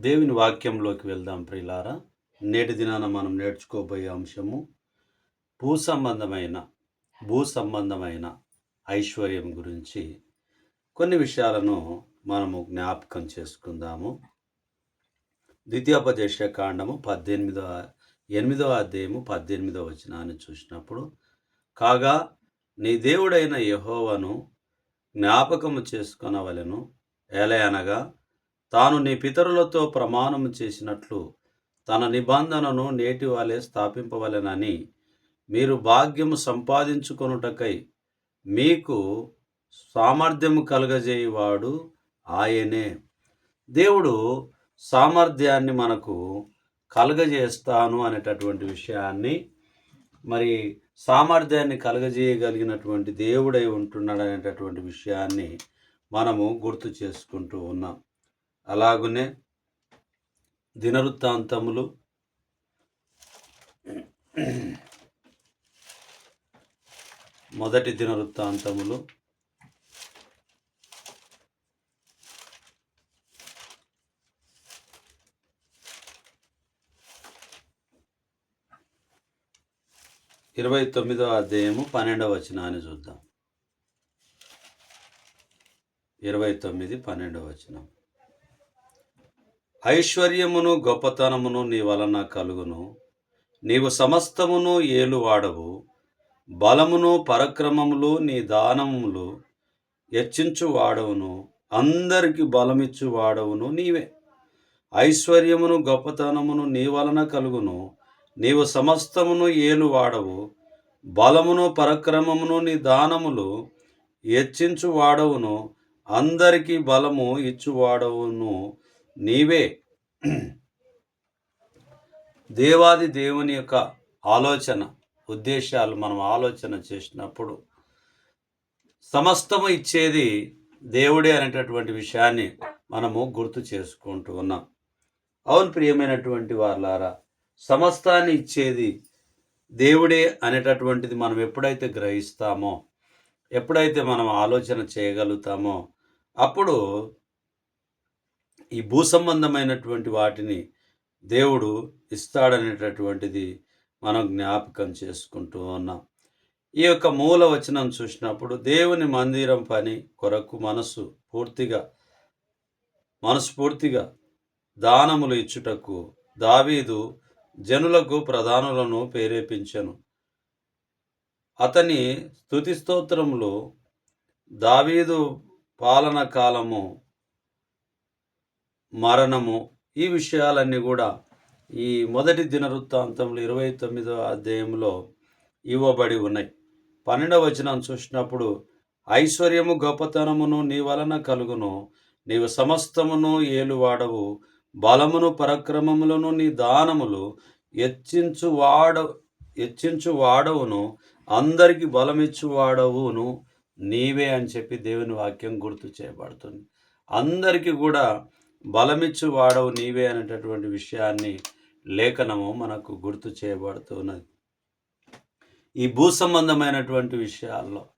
దేవుని వాక్యంలోకి వెళ్దాం ప్రియులారా. నేటి దినాన మనం నేర్చుకోబోయే అంశము భూ సంబంధమైన భూ సంబంధమైన ఐశ్వర్యం గురించి. కొన్ని విషయాలను మనము జ్ఞాపకం చేసుకుందాము. ద్వితీయోపదేశ కాండము పద్దెనిమిదవ ఎనిమిదవ అధ్యాయము పద్దెనిమిదవ వచనాన్ని చూసినప్పుడు కాగా నీ దేవుడైన యహోవను జ్ఞాపకము చేసుకొనవలెను. ఏలయనగా తాను నీ పితరులతో ప్రమాణం చేసినట్లు తన నిబంధనను నేటి వాళ్ళే స్థాపింపవలెనని మీరు భాగ్యము సంపాదించుకొనుటకై మీకు సామర్థ్యము కలగజేయవాడు ఆయనే. దేవుడు సామర్థ్యాన్ని మనకు కలుగజేస్తాను అనేటటువంటి విషయాన్ని మరి సామర్థ్యాన్ని కలుగజేయగలిగినటువంటి దేవుడై ఉంటున్నాడు అనేటటువంటి విషయాన్ని మనము గుర్తు చేసుకుంటూ ఉన్నాం. అలాగునే దినవృత్తాంతములు మొదటి దినవృత్తాంతములు ఇరవై తొమ్మిదో అధ్యాయము పన్నెండవ వచనాన్ని చూద్దాం. ఇరవై తొమ్మిది పన్నెండవ వచనం. ఐశ్వర్యమును గొప్పతనమును నీ వలన కలుగును. నీవు సమస్తమును ఏలు వాడవు బలమును పరక్రమములు నీ దానములు హెచ్చించు వాడవును అందరికి బలమిచ్చు వాడవును నీవే. ఐశ్వర్యమును గొప్పతనమును నీ వలన కలుగును. నీవు సమస్తమును ఏలు వాడవు బలమును పరక్రమమును నీ దానములు హెచ్చించు వాడవును అందరికీ బలము ఇచ్చువాడవును. నీవే దేవాది దేవుని యొక్క ఆలోచన ఉద్దేశాలు మనం ఆలోచన చేసినప్పుడు సమస్తము ఇచ్చేది దేవుడే అనేటటువంటి విషయాన్ని మనము గుర్తు చేసుకుంటూ ఉన్నాం. అవును ప్రియమైనటువంటి వార్లారా సమస్తాన్ని ఇచ్చేది దేవుడే అనేటటువంటిది మనం ఎప్పుడైతే గ్రహిస్తామో ఎప్పుడైతే మనం ఆలోచన చేయగలుగుతామో అప్పుడు ఈ భూ సంబంధమైనటువంటి వాటిని దేవుడు ఇస్తాడనేటటువంటిది మనం జ్ఞాపకం చేసుకుంటూ ఉన్నాం. ఈ యొక్క మూల వచనం చూసినప్పుడు దేవుని మందిరం పని కొరకు మనసు పూర్తిగా మనస్ఫూర్తిగా దానములు ఇచ్చుటకు దావీదు జనులకు ప్రధానులను ప్రేరేపించను. అతని స్తుతి స్తోత్రములు దావీదు పాలన కాలము మరణము ఈ విషయాలన్నీ కూడా ఈ మొదటి దినవృత్తాంతంలో ఇరవై తొమ్మిదో అధ్యాయంలో ఇవ్వబడి ఉన్నాయి. పన్నెండవ వచనం చూసినప్పుడు ఐశ్వర్యము గొప్పతనమును నీ వలన కలుగును. నీవు సమస్తమును ఏలువాడవు. బలమును పరక్రమములను నీ దానములు ఎచ్చించు వాడ ఎచ్చించు వాడవును అందరికి బలమిచ్చు వాడవును నీవే అని చెప్పి దేవుని వాక్యం గుర్తు చేయబడుతుంది. అందరికీ కూడా బలమిచ్చు వాడవు నీవే అనేటటువంటి విషయాన్ని లేఖనము మనకు గుర్తు చేయబడుతున్నది. ఈ భూ సంబంధమైనటువంటి విషయాల్లో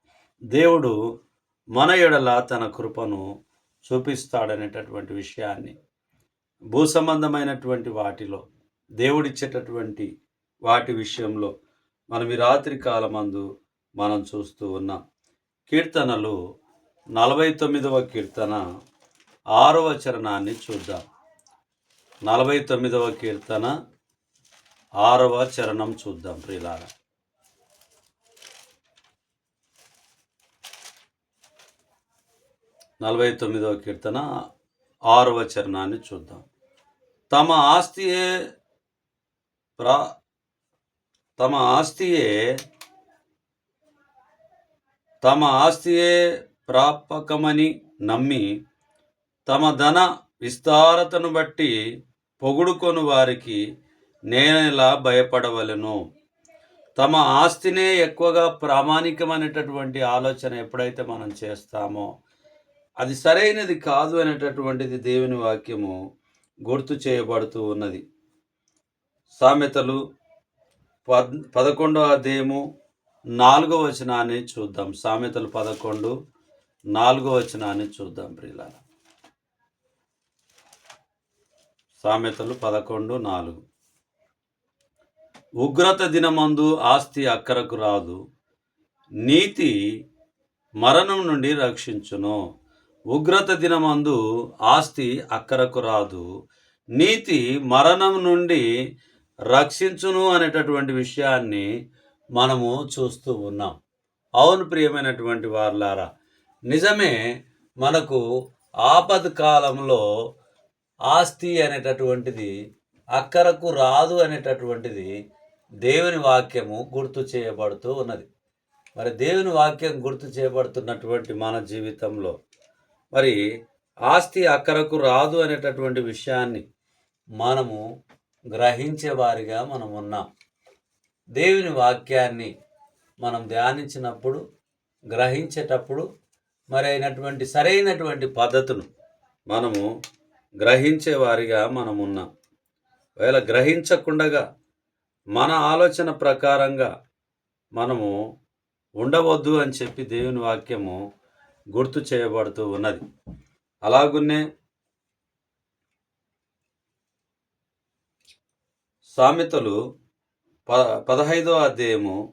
దేవుడు మన ఎడల తన కృపను చూపిస్తాడనేటటువంటి విషయాన్ని భూ సంబంధమైనటువంటి వాటిలో దేవుడిచ్చేటటువంటి వాటి విషయంలో మనం ఈ రాత్రి కాలమందు మనం చూస్తూ ఉన్నాం. కీర్తనలు నలభై తొమ్మిదవ కీర్తన ఆరవ చరణాన్ని చూద్దాం. నలభై తొమ్మిదవ కీర్తన ఆరవ చరణం చూద్దాం ప్రియులారా. నలభై తొమ్మిదవ కీర్తన ఆరవ చరణాన్ని చూద్దాం. తమ ఆస్తియే ప్రా తమ ఆస్తియే తమ ఆస్తియే ప్రాపకమని నమ్మి తమ ధన విస్తారతను బట్టి పొగుడుకొని వారికి నేనెలా భయపడవలను? తమ ఆస్తినే ఎక్కువగా ప్రామాణికమైనటువంటి ఆలోచన ఎప్పుడైతే మనం చేస్తామో అది సరైనది కాదు అనేటటువంటిది దేవుని వాక్యము గుర్తు చేయబడుతూ ఉన్నది. సామెతలు పద్ పదకొండో అధ్యాయము నాలుగో వచనాన్ని చూద్దాం. సామెతలు పదకొండు నాలుగో వచనాన్ని చూద్దాం ప్రియులారా. సామెతలు పదకొండు నాలుగు. ఉగ్రత దినమందు ఆస్తి అక్కరకు రాదు నీతి మరణం నుండి రక్షించును. ఉగ్రత దినమందు ఆస్తి అక్కరకు రాదు నీతి మరణం నుండి రక్షించును అనేటటువంటి విషయాన్ని మనము చూస్తూ ఉన్నాం. అవును ప్రియమైనటువంటి వార్లారా నిజమే మనకు ఆపద కాలంలో ఆస్తి అనేటటువంటిది అక్కరకు రాదు అనేటటువంటిది దేవుని వాక్యము గుర్తు చేయబడుతూ ఉన్నది. మరి దేవుని వాక్యం గుర్తు చేయబడుతున్నటువంటి మన జీవితంలో మరి ఆస్తి అక్కరకు రాదు అనేటటువంటి విషయాన్ని మనము గ్రహించే వారిగా మనం ఉన్నాం. దేవుని వాక్యాన్ని మనం ధ్యానించినప్పుడు గ్రహించేటప్పుడు మరి అయినటువంటి సరైనటువంటి పద్ధతును మనము గ్రహించే వారిగా మనం ఉన్నాం ఒకవేళ గ్రహించకుండగా మన ఆలోచన ప్రకారంగా మనము ఉండవద్దు అని చెప్పి దేవుని వాక్యము గుర్తు చేయబడుతూ ఉన్నది. అలాగున్నే సామెతలు ప పదహైదో అధ్యాయము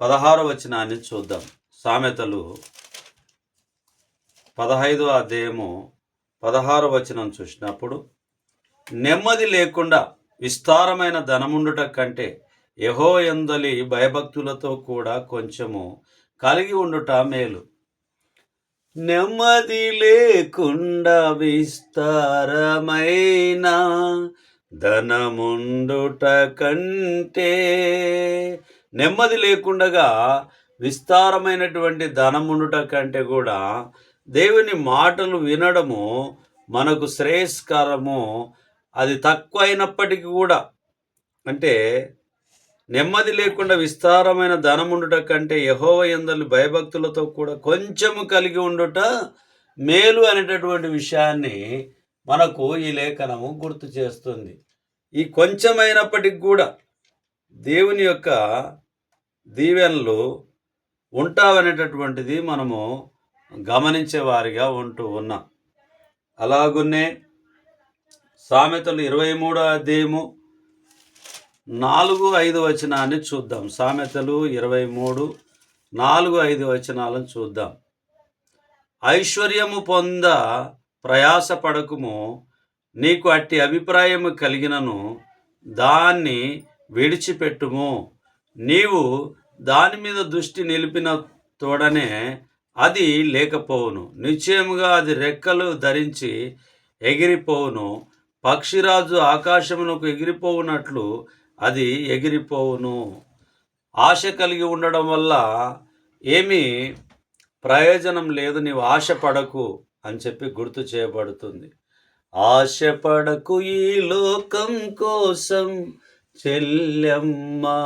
పదహారో వచనాన్ని చూద్దాం. సామెతలు పదహైదో అధ్యాయము పదహారు వచనం చూసినప్పుడు నెమ్మది లేకుండా విస్తారమైన ధనముండుట కంటే యహో ఎందలి భయభక్తులతో కూడా కొంచెము కలిగి ఉండుట మేలు. నెమ్మది లేకుండా విస్తారమైన ధనముండుట కంటే నెమ్మది లేకుండగా విస్తారమైనటువంటి ధనముండుట కంటే కూడా దేవుని మాటలు వినడము మనకు శ్రేయస్కరము. అది తక్కువ అయినప్పటికీ కూడా. అంటే నెమ్మది లేకుండా విస్తారమైన ధనముండుట కంటే యహోవ ఎందలు భయభక్తులతో కూడా కొంచెము కలిగి ఉండుట మేలు అనేటటువంటి విషయాన్ని మనకు ఈ లేఖనము గుర్తు చేస్తుంది. ఈ కొంచెమైనప్పటికి కూడా దేవుని యొక్క దీవెనలు ఉంటావనేటటువంటిది మనము గమనించే వారిగా ఉంటూ ఉన్నాం. అలాగున్నే సామెతలు ఇరవై మూడో అధ్యాయము నాలుగు ఐదు వచనాన్ని చూద్దాం. సామెతలు ఇరవై మూడు నాలుగు ఐదు వచనాలను చూద్దాం. ఐశ్వర్యము పొంద ప్రయాసపడకుము నీకు అట్టి అభిప్రాయము కలిగినను దాన్ని విడిచిపెట్టుము. నీవు దాని మీద దృష్టి నిలిపిన తోడనే అది లేకపోవును. నిశ్చయముగా అది రెక్కలు ధరించి ఎగిరిపోవును. పక్షిరాజు ఆకాశమునకు ఎగిరిపోవునట్లు అది ఎగిరిపోవును. ఆశ కలిగి ఉండడం వల్ల ఏమీ ప్రయోజనం లేదు నీవు ఆశపడకు అని చెప్పి గుర్తు చేయబడుతుంది. ఆశపడకు ఈ లోకం కోసం చెల్లెమ్మా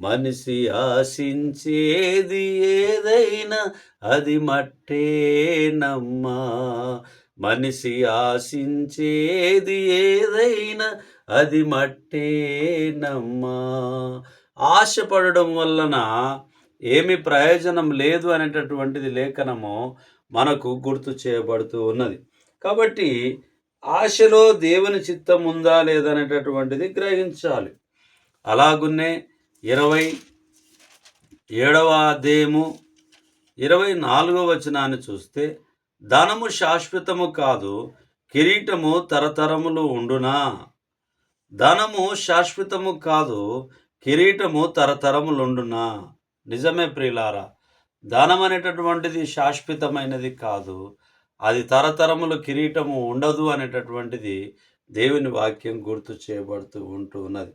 మనిషి ఆశించేది ఏదైనా అది మట్టేనమ్మా. మనిషి ఆశించేది ఏదైనా అది మట్టేనమ్మా. ఆశపడడం వలన ఏమి ప్రయోజనం లేదు అనేటటువంటిది లేఖనము మనకు గుర్తు చేయబడుతూ ఉన్నది. కాబట్టి ఆశలో దేవుని చిత్తం ఉందా లేదనేటటువంటిది గ్రహించాలి. అలాగున్నే ఇరవై ఏడవ అధ్యాయము ఇరవై నాలుగవ వచనాన్ని చూస్తే ధనము శాశ్వతము కాదు కిరీటము తరతరములు ఉండునా? ధనము శాశ్వతము కాదు కిరీటము తరతరములుండునా నిజమే ప్రియులారా ధనం అనేటటువంటిది శాశ్వతమైనది కాదు అది తరతరములు కిరీటము ఉండదు అనేటటువంటిది దేవుని వాక్యం గుర్తు చేయబడుతూ ఉంటూ ఉన్నది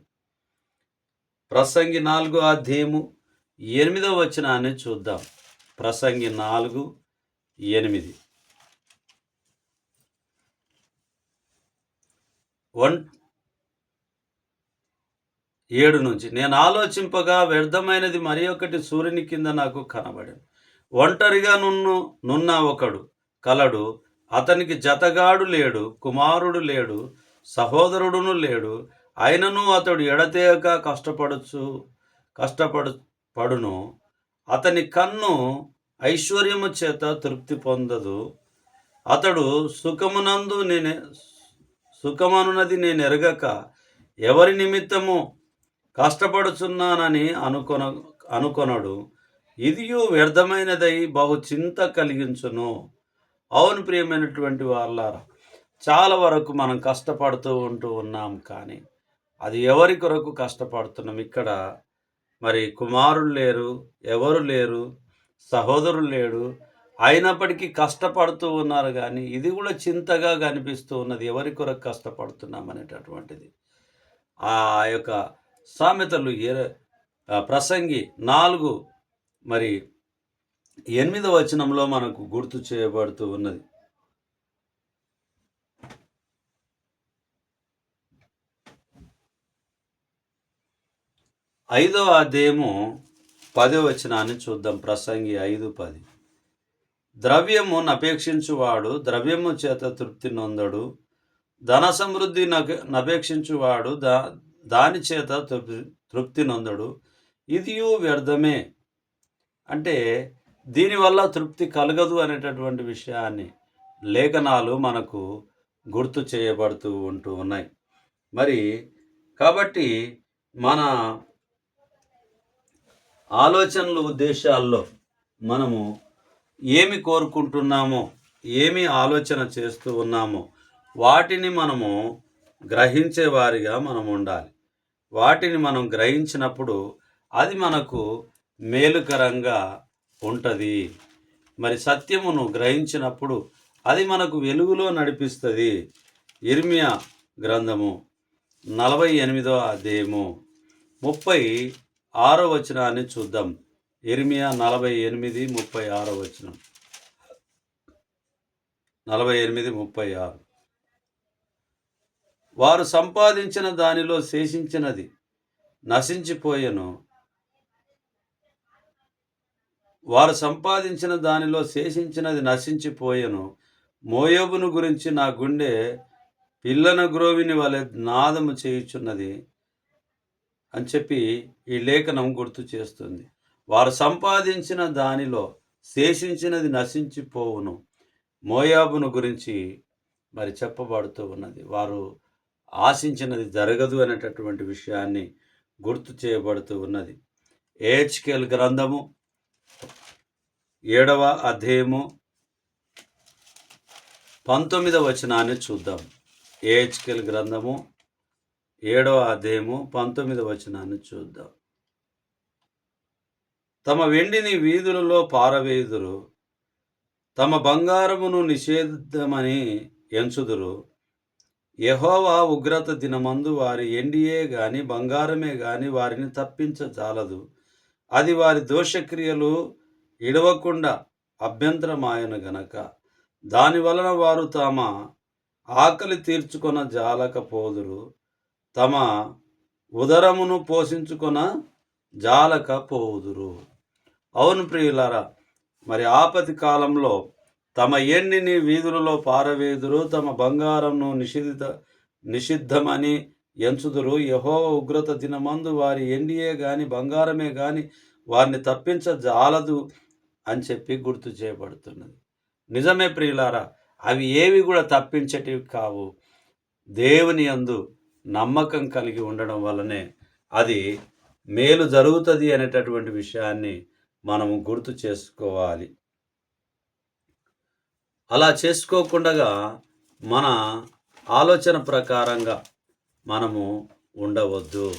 ప్రసంగి నాలుగు అధ్యాయము ఎనిమిదవ వచనాన్ని చూద్దాం. ప్రసంగి నాలుగు ఎనిమిది. వన్ ఏడు నుంచి నేను ఆలోచింపగా వ్యర్థమైనది మరి ఒకటి సూర్యుని కింద నాకు కనబడింది ఒంటరిగా నున్ను నున్న ఒకడు కలడు అతనికి జతగాడు లేడు కుమారుడు లేడు సహోదరుడును లేడు అయినను అతడు ఎడతేయక కష్టపడచ్చు కష్టపడు పడును. అతని కన్ను ఐశ్వర్యము చేత తృప్తి పొందదు. అతడు సుఖమునందు నేను సుఖమనున్నది నేను ఎరగక ఎవరి నిమిత్తము కష్టపడుచున్నానని అనుకొన అనుకొనడు. ఇదియు వ్యర్థమైనదై బహు చింత కలిగించును. అవును ప్రియమైనటువంటి వాళ్ళారా చాలా వరకు మనం కష్టపడుతూ ఉంటూ ఉన్నాం కానీ అది ఎవరి కొరకు కష్టపడుతున్నాం ఇక్కడ? మరి కుమారులు లేరు ఎవరు లేరు సహోదరులు లేడు అయినప్పటికీ కష్టపడుతూ ఉన్నారు కానీ ఇది కూడా చింతగా కనిపిస్తూ ఉన్నది ఎవరి కొరకు కష్టపడుతున్నాం అనేటటువంటిది. ఆ యొక్క సామెతలు ఏ ప్రసంగి నాలుగు మరి ఎనిమిదవ వచనంలో మనకు గుర్తు చేయబడుతూ ఉన్నది. ఐదవ అధ్యాయము పది వచనాన్ని చూద్దాం. ప్రసంగి ఐదు పది. ద్రవ్యము నపేక్షించువాడు ద్రవ్యము చేత తృప్తి నొందడు. ధన సమృద్ధి నపేక్షించువాడు దా దాని చేత తృప్తి తృప్తి నొందడు. ఇదియు వ్యర్థమే. అంటే దీనివల్ల తృప్తి కలగదు అనేటటువంటి విషయాన్ని లేఖనాలు మనకు గుర్తు చేయబడుతూ ఉంటూ ఉన్నాయి. మరి కాబట్టి మన ఆలోచనలు ఉద్దేశాల్లో మనము ఏమి కోరుకుంటున్నామో ఏమి ఆలోచన చేస్తూ ఉన్నామో వాటిని మనము గ్రహించే వారిగా మనం ఉండాలి. వాటిని మనం గ్రహించినప్పుడు అది మనకు మేలుకరంగా ఉంటుంది. మరి సత్యమును గ్రహించినప్పుడు అది మనకు వెలుగులో నడిపిస్తుంది. ఇర్మియా గ్రంథము నలభై ఎనిమిదో అధ్యాయము ముప్పై ఆరో వచనాన్ని చూద్దాం. ఇర్మియా నలభై ఎనిమిది ముప్పై ఆరో వచనం. నలభై ఎనిమిది ముప్పై ఆరు. వారు సంపాదించిన దానిలో శేషించినది నశించిపోయెను. వారు సంపాదించిన దానిలో శేషించినది నశించిపోయెను. మోయోబును గురించి నా గుండె పిల్లన గ్రోవిని వలె నాదము చేయుచున్నది. అని చెప్పి ఈ లేఖనం గుర్తు చేస్తుంది. వారు సంపాదించిన దానిలో శేషించినది నశించిపోవును. మోయాబును గురించి మరి చెప్పబడుతూ ఉన్నది. వారు ఆశించినది జరగదు అనేటటువంటి విషయాన్ని గుర్తు చేయబడుతూ ఉన్నది. ఏహెచ్కేల్ గ్రంథము ఏడవ అధ్యాయము పంతొమ్మిదవ వచనాన్ని చూద్దాం. ఏహెచ్కేల్ గ్రంథము ఏడవ అధ్యాయము పంతొమ్మిది వచనాన్ని చూద్దాం. తమ వెండిని వీధులలో పారవేయుదురు తమ బంగారమును నిషేధమని ఎంచుదురు. యహోవా ఉగ్రత దినమందు వారి ఎండియే గాని బంగారమే గాని వారిని తప్పించజాలదు. అది వారి దోషక్రియలు ఇడవకుండా అభ్యంతరమాయను గనక. దాని వలన వారు తమ ఆకలి తీర్చుకొన జాలకపోదురు తమ ఉదరమును పోషించుకొన జాలకపోదురు అవును ప్రియులారా మరి ఆపతి కాలంలో తమ ఎండిని వీధులలో పారవేదురు తమ బంగారంను నిషిద్ధ నిషిద్ధమని ఎంచుదురు. యహో ఉగ్రత దినమందు వారి ఎండియే గాని బంగారమే గాని వారిని తప్పించ జాలదు అని చెప్పి గుర్తు చేయబడుతున్నది. నిజమే ప్రియులారా అవి ఏవి కూడా తప్పించేటివి కావు. దేవుని యందు నమ్మకం కలిగి ఉండడం వల్లనే అది మేలు జరుగుతుంది అనేటటువంటి విషయాన్ని మనము గుర్తు చేసుకోవాలి. అలా చేసుకోకుండా మన ఆలోచన ప్రకారంగా మనము ఉండవద్దు.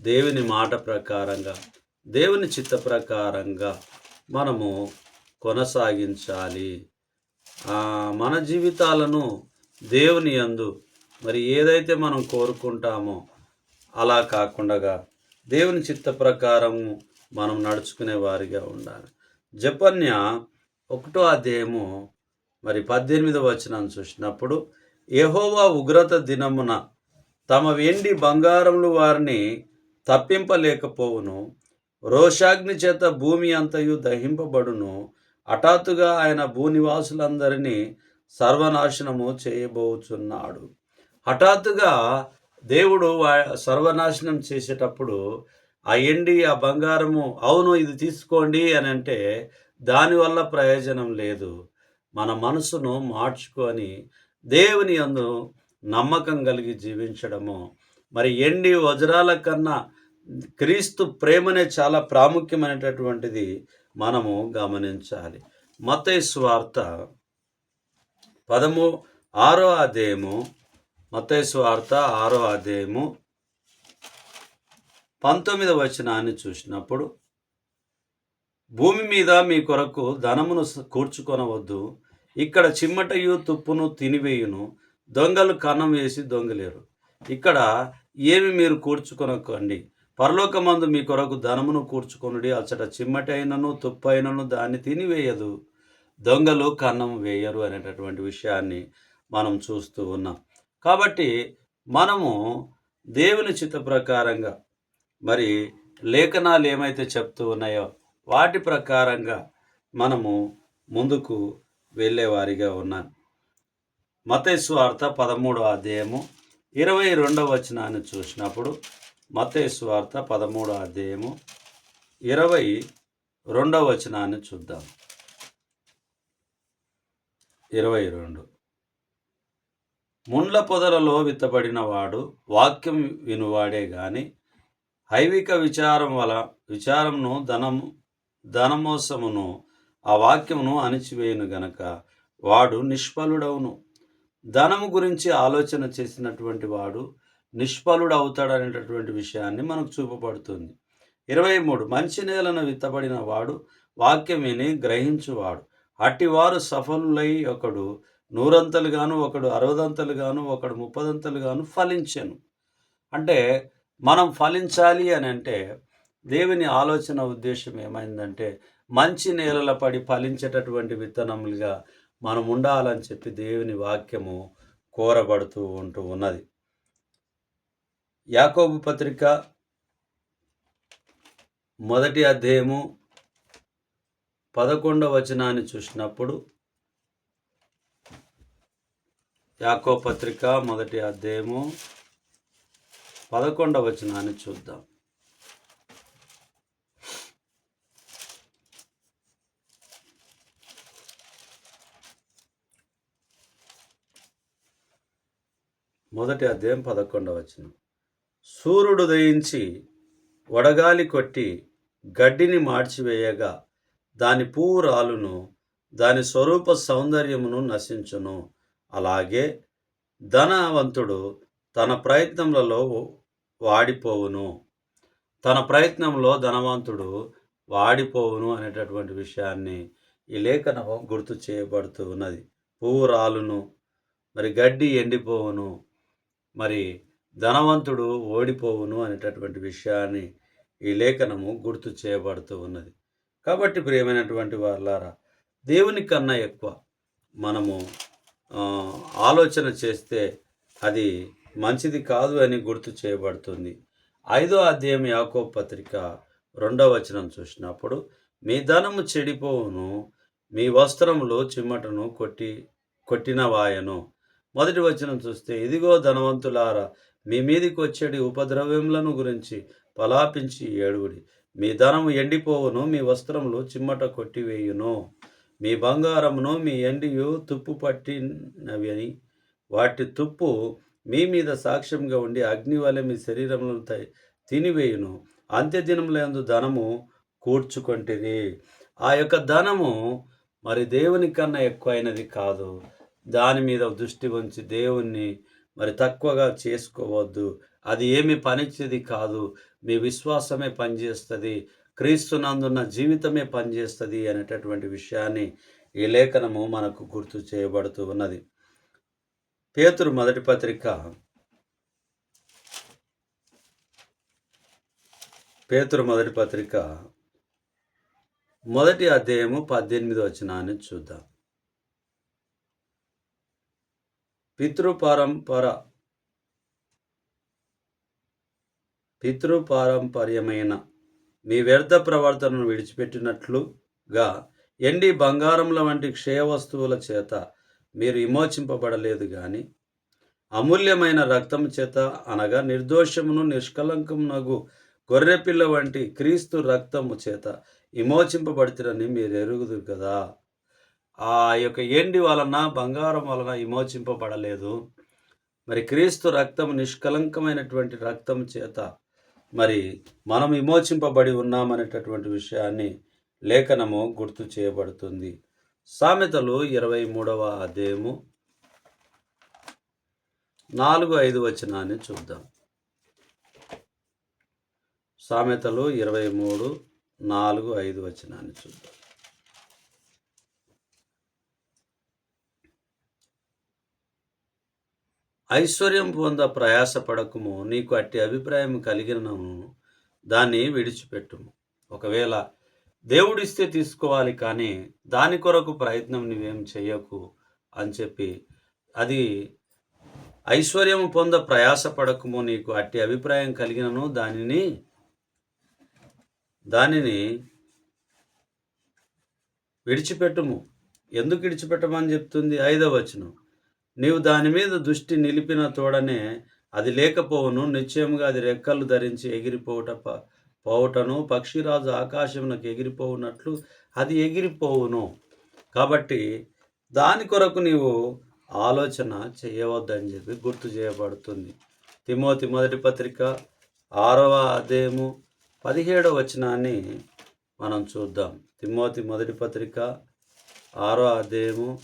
దేవుని మాట ప్రకారంగా దేవుని చిత్త ప్రకారంగా మనము కొనసాగించాలి. మన జీవితాలను దేవుని యందు మరి ఏదైతే మనం కోరుకుంటామో అలా కాకుండా దేవుని చిత్త ప్రకారం మనం నడుచుకునే వారిగా ఉండాలి. జపన్య ఒకటో అధ్యాయము మరి పద్దెనిమిదవ వచనాన్ని చూసినప్పుడు యెహోవా ఉగ్రత దినమున తమ వెండి బంగారములు వారిని తప్పింపలేకపోవును. రోషాగ్ని చేత భూమి అంతయు దహింపబడును. హఠాత్తుగా ఆయన భూనివాసులందరినీ సర్వనాశనము చేయబోచున్నాడు. హఠాత్తుగా దేవుడు వా- సర్వనాశనం చేసేటప్పుడు ఆ ఎండి ఆ బంగారము అవును ఇది తీసుకోండి అని అంటే దానివల్ల ప్రయోజనం లేదు. మన మనసును మార్చుకొని దేవుని అందు నమ్మకం కలిగి జీవించడము. మరి ఎండి వజ్రాల కన్నా క్రీస్తు ప్రేమనే చాలా ప్రాముఖ్యమైనటువంటిది మనము గమనించాలి. మత స్వార్థ పదము ఆరో అధ్యాయము మతై వార్త ఆరో అధ్యాయము పంతొమ్మిది వచనాన్ని చూసినప్పుడు భూమి మీద మీ కొరకు ధనమును కూర్చుకొనవద్దు. ఇక్కడ చిమ్మటయు తుప్పును తినివేయును. దొంగలు కన్నం వేసి దొంగలేరు. ఇక్కడ ఏమి మీరు కూర్చుకొనకండి. పరలోకమందు మీ కొరకు ధనమును కూర్చుకొనుడి. అచ్చట చిమ్మటైనను తుప్పైనను దాన్ని తినివేయదు. దొంగలు కన్నం వేయరు అనేటటువంటి విషయాన్ని మనం చూస్తూ ఉన్నాం. కాబట్టి మనము దేవుని చిత్త ప్రకారంగా మరి లేఖనాలు ఏమైతే చెప్తూ ఉన్నాయో వాటి ప్రకారంగా మనము ముందుకు వెళ్ళేవారిగా ఉన్నాను. మతేశ్వార్త పదమూడో అధ్యాయము ఇరవై రెండవ వచనాన్ని చూసినప్పుడు మతేశ్వార్త పదమూడో అధ్యాయము ఇరవై రెండవ వచనాన్ని చూద్దాం. ఇరవై రెండు. ముండ్ల పొదలలో విత్తబడిన వాడు వాక్యం వినువాడే గాని ఐవిక విచారం వల విచారమును ధనము ధనమోసమును ఆ వాక్యమును అణిచివేయును గనక వాడు నిష్ఫలుడవును. ధనము గురించి ఆలోచన చేసినటువంటి వాడు నిష్ఫలుడు అవుతాడనేటటువంటి విషయాన్ని మనకు చూపబడుతుంది. ఇరవై మూడు మంచి నేలను విత్తబడిన వాడు వాక్యం విని గ్రహించువాడు అట్టివారు సఫలులై ఒకడు నూరంతలుగాను ఒకడు అరవదంతలుగాను ఒకడు ముప్పదంతలు గాను ఫలించాను. అంటే మనం ఫలించాలి అని అంటే దేవుని ఆలోచన ఉద్దేశం ఏమైందంటే మంచి నేలల పడి ఫలించేటటువంటి విత్తనములుగా మనం ఉండాలని చెప్పి దేవుని వాక్యము కోరబడుతూ ఉంటూ ఉన్నది. యాకోబు పత్రిక మొదటి అధ్యాయము పదకొండవ వచనాన్ని చూసినప్పుడు యాకో పత్రిక మొదటి అధ్యాయము పదకొండవ వచనాన్ని చూద్దాం. మొదటి అధ్యాయం పదకొండవ వచనం. సూర్యుడు దయించి వడగాలి కొట్టి గడ్డిని మార్చివేయగా దాని పూరాలును రాలును దాని స్వరూప సౌందర్యమును నశించును. అలాగే ధనవంతుడు తన ప్రయత్నములలో వాడిపోవును. తన ప్రయత్నంలో ధనవంతుడు వాడిపోవును అనేటటువంటి విషయాన్ని ఈ లేఖనం గుర్తు చేయబడుతూ ఉన్నది. పువ్వు రాలును మరి గడ్డి ఎండిపోవును మరి ధనవంతుడు ఓడిపోవును అనేటటువంటి విషయాన్ని ఈ లేఖనము గుర్తు చేయబడుతూ ఉన్నది. కాబట్టి ప్రియమైనటువంటి వాళ్ళారా దేవుని కన్నా ఎక్కువ మనము ఆలోచన చేస్తే అది మంచిది కాదు అని గుర్తు చేయబడుతుంది. ఐదో అధ్యాయం యాకో పత్రిక రెండవ వచనం చూసినప్పుడు మీ ధనము చెడిపోవును మీ వస్త్రంలో చిమ్మటను కొట్టి కొట్టిన వాయను మొదటి వచనం చూస్తే ఇదిగో ధనవంతులారా మీ మీదికి వచ్చేటి ఉపద్రవ్యములను గురించి పలాపించి ఏడుగుడి. మీ ధనము ఎండిపోవును మీ వస్త్రంలో చిమ్మట కొట్టివేయును. మీ బంగారమును మీ ఎండియు తుప్పు పట్టినవి అని. వాటి తుప్పు మీ మీద సాక్ష్యంగా ఉండి అగ్ని వలె మీ శరీరములను తినివేయును. అంత్యదినములందు ధనము కూర్చుకొంటిది ఆ యొక్క ధనము మరి దేవుని కన్నా ఎక్కువైనది కాదు. దాని మీద దృష్టి ఉంచి దేవుణ్ణి మరి తక్కువగా చేసుకోవద్దు. అది ఏమి పనిచేది కాదు. మీ విశ్వాసమే పనిచేస్తుంది. క్రీస్తునందున్న జీవితమే పనిచేస్తుంది అనేటటువంటి విషయాన్ని ఈ లేఖనము మనకు గుర్తు చేయబడుతూ ఉన్నది. పేతురు మొదటి పత్రిక. పేతురు మొదటి పత్రిక. మొదటి అధ్యాయము పద్దెనిమిది వచనాన్ని చూద్దాం. పితృపరంపర. పితృపారంపర్యమైన మీ వ్యర్థ ప్రవర్తనను విడిచిపెట్టినట్లుగా ఎండి బంగారముల వంటి క్షయ వస్తువుల చేత మీరు విమోచింపబడలేదు కానీ అమూల్యమైన రక్తం చేత అనగా నిర్దోషమును నిష్కలంకమునగు గొర్రెపిల్ల వంటి క్రీస్తు రక్తము చేత విమోచింపబడుతురని మీరు ఎరుగుదురు కదా. ఆ యొక్క ఎండి వలన బంగారం వలన విమోచింపబడలేదు. మరి క్రీస్తు రక్తం నిష్కలంకమైనటువంటి రక్తం చేత మరి మనం విమోచింపబడి ఉన్నామనేటటువంటి విషయాన్ని లేఖనము గుర్తు చేయబడుతుంది. సామెతలు ఇరవై మూడవ అధ్యాయము నాలుగు ఐదు వచనాన్ని చూద్దాం. సామెతలు ఇరవై మూడు నాలుగు ఐదు వచనాన్ని చూద్దాం. ఐశ్వర్యం పొంద ప్రయాసపడకము నీకు అట్టి అభిప్రాయం కలిగినను దాన్ని విడిచిపెట్టుము. ఒకవేళ దేవుడిస్తే తీసుకోవాలి కానీ దాని కొరకు ప్రయత్నం నువ్వేం చేయకు అని చెప్పి అది ఐశ్వర్యం పొంద ప్రయాసపడకము నీకు అట్టి అభిప్రాయం కలిగినను దానిని దానిని విడిచిపెట్టుము. ఎందుకు విడిచిపెట్టమని చెప్తుంది? ఐదవ వచనం. నీవు దాని మీద దృష్టి నిలిపిన తోడనే అది లేకపోవును నిశ్చయముగా అది రెక్కలు ధరించి ఎగిరిపోవుట పోవుటను పక్షిరాజు ఆకాశమునకు ఎగిరిపోవునట్లు అది ఎగిరిపోవును. కాబట్టి దాని కొరకు నీవు ఆలోచన చేయవద్దని చెప్పి గుర్తు చేయబడుతుంది. తిమోతి మొదటి పత్రిక ఆరవ అధ్యాయము పదిహేడవ వచనాన్ని మనం చూద్దాం. తిమోతి మొదటి పత్రిక ఆరో అధ్యాయము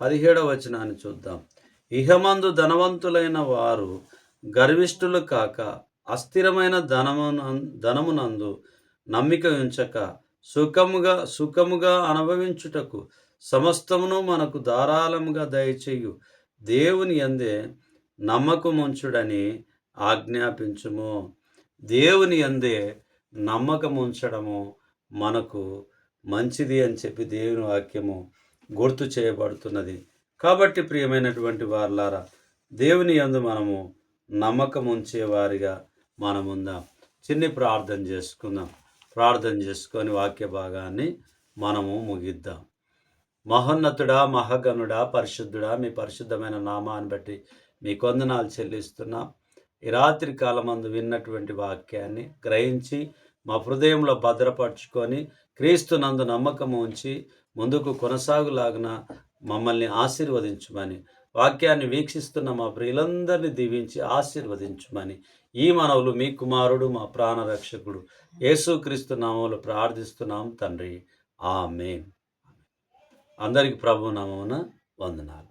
పదిహేడవ వచనాన్ని చూద్దాం. ఇహమందు ధనవంతులైన వారు గర్విష్ఠులు కాక అస్థిరమైన ధనమున ధనమునందు నమ్మిక ఉంచక సుఖముగా సుఖముగా అనుభవించుటకు సమస్తమును మనకు ధారాళముగా దయచేయు. దేవుని అందే నమ్మకముంచుడని ఆజ్ఞాపించుము. దేవుని అందే నమ్మకముంచడము మనకు మంచిది అని చెప్పి దేవుని వాక్యము గుర్తు చేయబడుతున్నది. కాబట్టి ప్రియమైనటువంటి వారులారా దేవుని యందు మనము నమ్మకం ఉంచే వారిగా మనముందాం. చిన్ని ప్రార్థన చేసుకుందాం. ప్రార్థన చేసుకొని వాక్య భాగాన్ని మనము ముగిద్దాం. మహోన్నతుడా మహగనుడా పరిశుద్ధుడా మీ పరిశుద్ధమైన నామాన్ని బట్టి మీ కొందనాలు చెల్లిస్తున్నాం. ఈ రాత్రి కాలమందు విన్నటువంటి వాక్యాన్ని గ్రహించి మా హృదయంలో భద్రపరుచుకొని క్రీస్తునందు నమ్మకం ఉంచి ముందుకు కొనసాగులాగున మమ్మల్ని ఆశీర్వదించమని వాక్యాన్ని వీక్షిస్తున్న మా ప్రియులందరినీ దీవించి ఆశీర్వదించమని ఈ మనవులు మీ కుమారుడు మా ప్రాణ రక్షకుడు యేసుక్రీస్తు నామములు ప్రార్థిస్తున్నాం తండ్రి. ఆమె అందరికి ప్రభు నామమున వందనాలు.